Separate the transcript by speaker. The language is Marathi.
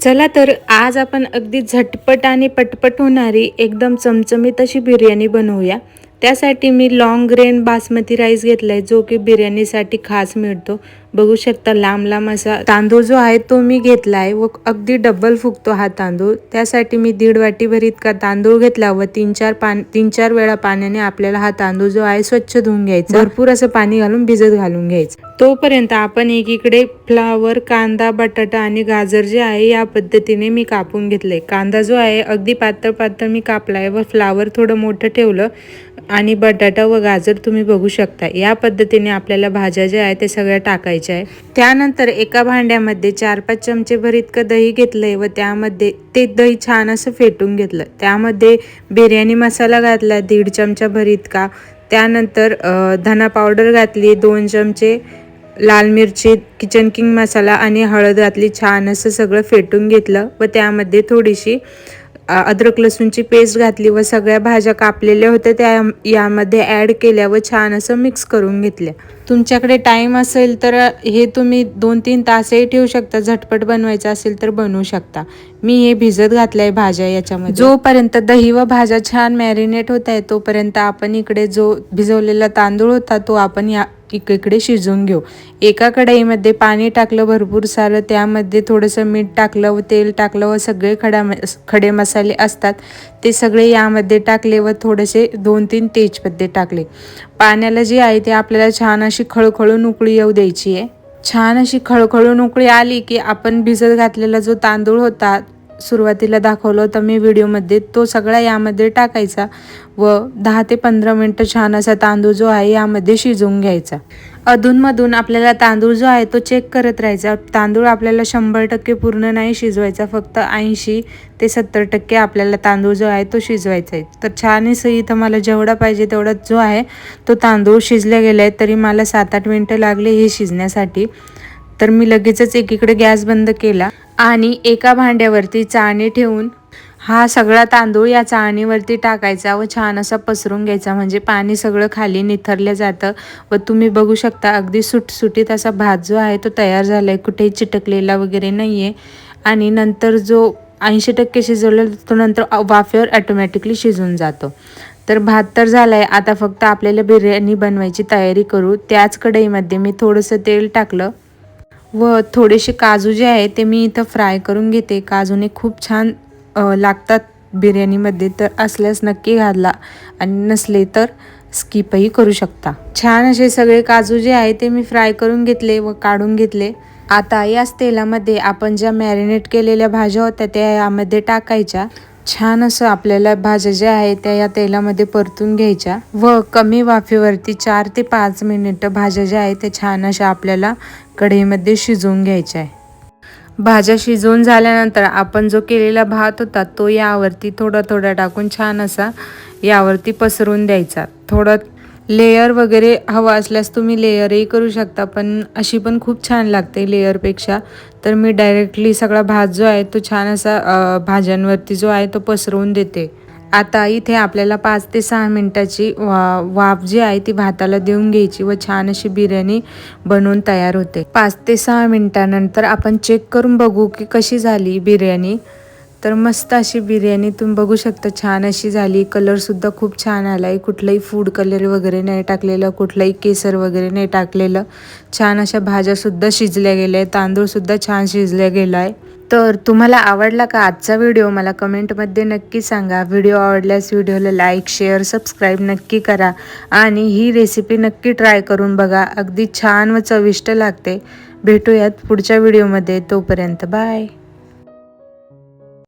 Speaker 1: चला तर आज आपण अगदी झटपट आणि पटपट होणारी एकदम चमचमीत अशी बिर्याणी बनवूया. त्यासाठी मी लॉंग ग्रेन बासमती राईस घेतलाय जो की बिर्याणीसाठी खास मिळतो. बघू शकता लांब लांब असा तांदूळ जो आहे तो मी घेतलाय व अगदी डबल फुगतो हा तांदूळ. त्यासाठी मी दीड वाटीभर इतका तांदूळ घेतला व तीन चार पान तीन चार वेळा पाण्याने आपल्याला हा तांदूळ जो आहे स्वच्छ धुवून घ्यायचा. भरपूर असं पाणी घालून भिजत घालून घ्यायचं. तोपर्यंत आपण एकीकडे फ्लावर कांदा बटाटा आणि गाजर जे आहे या पद्धतीने मी कापून घेतले कांदा जो आहे अगदी पातळ पातळ मी कापलाय व फ्लावर थोडं मोठं ठेवलं आणि बटाटा व गाजर तुम्ही बघू शकता. या पद्धतीने आपल्याला भाज्या ज्या आहेत त्या सगळ्या टाकायच्या. आहे. त्यानंतर एका भांड्यामध्ये चार पाच चमचे भर इतकं दही घेतलंय व त्यामध्ये ते दही छान असं फेटून घेतलं. त्यामध्ये बिर्याणी मसाला घातला दीड चमचा भर इतका. त्यानंतर धना पावडर घातली दोन चमचे लाल मिरची किचन किंग मसाला आणि हळद घातली छान असं सगळं फेटून घेतलं व त्यामध्ये थोडीशी अद्रक लसूणची पेस्ट घातली व सगळ्या भाज्या कापलेल्या होत्या त्या यामध्ये ॲड केल्या व छान असं मिक्स करून घेतल्या. तुमच्याकडे टाईम असेल तर हे तुम्ही दोन तीन तासही ठेवू शकता झटपट बनवायचं असेल तर बनवू शकता. मी हे भिजत घातलंय भाज्या याच्यामध्ये. जोपर्यंत दही व भाज्या छान मॅरिनेट होत आहे तोपर्यंत आपण इकडे जो भिजवलेला तांदूळ होता तो आपण या इकडे शिजवून घेऊ. एका कढईमध्ये पाणी टाकलं भरपूर सारं त्यामध्ये थोडंसं मीठ टाकलं व तेल टाकलं व सगळे खडा खडे मसाले असतात ते सगळे यामध्ये टाकले व थोडेसे दोन तीन तेजपत्ते टाकले. पाण्याला जे आहे ते आपल्याला छान अशी खळखळून उकळी येऊ द्यायची आहे. छान अशी खळखळून उकळी आली की आपण भिजत घातलेला जो तांदूळ होता सुरुवातीला दाखवलं होतं मी व्हिडिओमध्ये तो सगळा यामध्ये टाकायचा व दहा ते पंधरा मिनटं छान असा तांदूळ जो आहे यामध्ये शिजवून घ्यायचा. अधूनमधून आपल्याला तांदूळ जो आहे तो चेक करत राहायचा. तांदूळ आपल्याला शंभर टक्के पूर्ण नाही शिजवायचा फक्त ऐंशी ते सत्तर टक्के आपल्याला तांदूळ जो आहे तो शिजवायचा आहे. तर छान असं इथं मला जेवढा पाहिजे तेवढा जो आहे तो तांदूळ शिजले गेले आहे तरी मला सात आठ मिनटं लागले हे शिजण्यासाठी. तर मी लगेचच एकीकडे गॅस बंद केला. आणि एका भांड्यावरती चाळणी ठेवून हा सगळा तांदूळ या चाळणीवरती टाकायचा व छान असा पसरून घ्यायचा. म्हणजे पाणी सगळं खाली निथरलं जातं व तुम्ही बघू शकता अगदी सुटसुटीत असा भात जो आहे तो तयार झाला आहे कुठेही चिटकलेला वगैरे नाही आहे आणि नंतर जो ऐंशी टक्के शिजवलेला तो नंतर वाफेवर ॲटोमॅटिकली शिजून जातो. तर भात तर झाला आहे आता फक्त आपल्याला बिर्याणी बनवायची तयारी करू. त्याच कढईमध्ये मी थोडंसं तेल टाकलं. व थोडेसे काजू जे आहे ते मी इथं फ्राय करून घेते. काजूने खूप छान लागतात बिर्याणीमध्ये तर असल्यास नक्की घाला आणि नसले तर स्किपही करू शकता. छान असे सगळे काजू जे आहे ते मी फ्राय करून घेतले व काढून घेतले. आता याच तेलामध्ये आपण ज्या मॅरिनेट केलेल्या भाज्या होत्या त्या यामध्ये टाकायच्या. छान असं आपल्याला भाज्या ज्या आहेत त्या या तेलामध्ये परतून घ्यायच्या. व कमी वाफेवरती चार ते पाच मिनिटं भाज्या ज्या आहेत त्या छान अशा आपल्याला कढईमध्ये शिजवून घ्यायच्या आहे. भाज्या शिजवून झाल्यानंतर आपण जो केलेला भात होता तो यावरती थोडा थोडा टाकून छान असा यावरती पसरून द्यायचा. थोडं लेयर वगैरे हवा असल्यास तुम्ही लेयरही करू शकता पण अशी पण खूप छान लागते लेयरपेक्षा तर मी डायरेक्टली सगळा भात जो आहे तो छान असा भाज्यांवरती जो आहे तो पसरवून देते. आता इथे आपल्याला पाच ते सहा मिनटाची वा वाफ जी आहे ती भाताला देऊन घ्यायची व छान अशी बिर्याणी बनवून तयार होते. पाच ते सहा मिनटानंतर आपण चेक करून बघू की कशी झाली बिर्याणी. तर मस्त अशी बिर्याणी तुम्ही बघू शकता छान अशी झाली. कलरसुद्धा खूप छान आला आहे कुठलंही फूड कलर वगैरे नाही टाकलेलं कुठलंही केसर वगैरे नाही टाकलेलं. छान अशा भाज्यासुद्धा शिजल्या गेल्या आहे तांदूळसुद्धा छान शिजल्या गेला आहे तर तुम्हाला आवडला का आजचा व्हिडिओ? मला कमेंटमध्ये नक्की सांगा. व्हिडिओ आवडल्यास व्हिडिओला लाईक शेअर सबस्क्राईब नक्की करा आणि ही रेसिपी नक्की ट्राय करून बघा. अगदी छान व चविष्ट लागते. भेटूयात पुढच्या व्हिडिओमध्ये. तोपर्यंत बाय